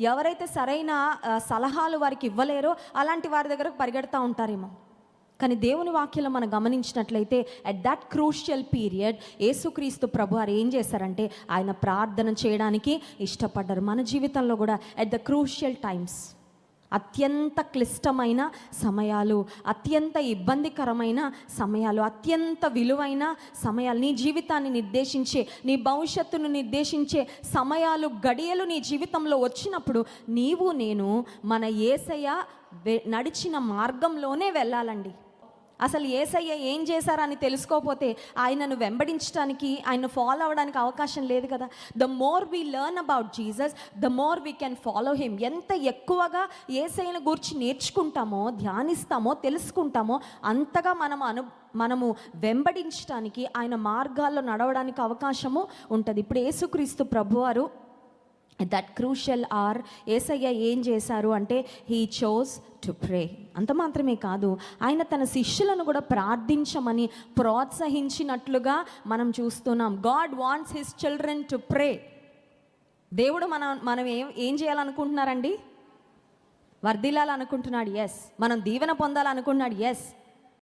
ఎవరైతే సరైన సలహాలు వారికి ఇవ్వలేరో అలాంటి వారి దగ్గరకు పరిగెడతా ఉంటారేమో. కానీ దేవుని వాక్యంలో మనం గమనించినట్లయితే అట్ దట్ క్రూషియల్ పీరియడ్ యేసుక్రీస్తు ప్రభు వారు ఏం చేశారంటే ఆయన ప్రార్థన చేయడానికి ఇష్టపడ్డారు. మన జీవితంలో కూడా అట్ ద క్రూషియల్ టైమ్స్ అత్యంత క్లిష్టమైన సమయాలు అత్యంత ఇబ్బందికరమైన సమయాలు అత్యంత విలువైన సమయాలు. నీ జీవితాన్ని నిర్దేశించే నీ భవిష్యత్తును నిర్దేశించే సమయాలు గడియలు నీ జీవితంలో వచ్చినప్పుడు నీవు నేను మన ఏసయ్య నడిచిన మార్గంలోనే వెళ్ళాలండి. అసలు ఏసయ్య ఏం చేశారని తెలుసుకోపోతే ఆయనను వెంబడించడానికి ఆయన ఫాలో అవ్వడానికి అవకాశం లేదు కదా. The more we learn about Jesus the more we can follow him ఎంత ఎక్కువగా ఏసైన గురించి నేర్చుకుంటామో ధ్యానిస్తామో తెలుసుకుంటామో అంతగా మనం అను మనము వెంబడించడానికి ఆయన మార్గాల్లో నడవడానికి అవకాశము ఉంటుంది. ఇప్పుడు యేసుక్రీస్తు ప్రభువారు దట్ క్రూషియల్ ఆర్ ఏసయ్య ఏం చేశారు అంటే హీ చోస్ టు ప్రే అంత మాత్రమే కాదు ఆయన తన శిష్యులను కూడా ప్రార్థించమని ప్రోత్సహించినట్లుగా మనం చూస్తున్నాం. God wants his children to pray దేవుడు మనం మనం ఏం ఏం చేయాలనుకుంటున్నారండి? వర్ధిల్లాలనుకుంటున్నాడు ఎస్ మనం దీవెన పొందాలనుకుంటున్నాడు ఎస్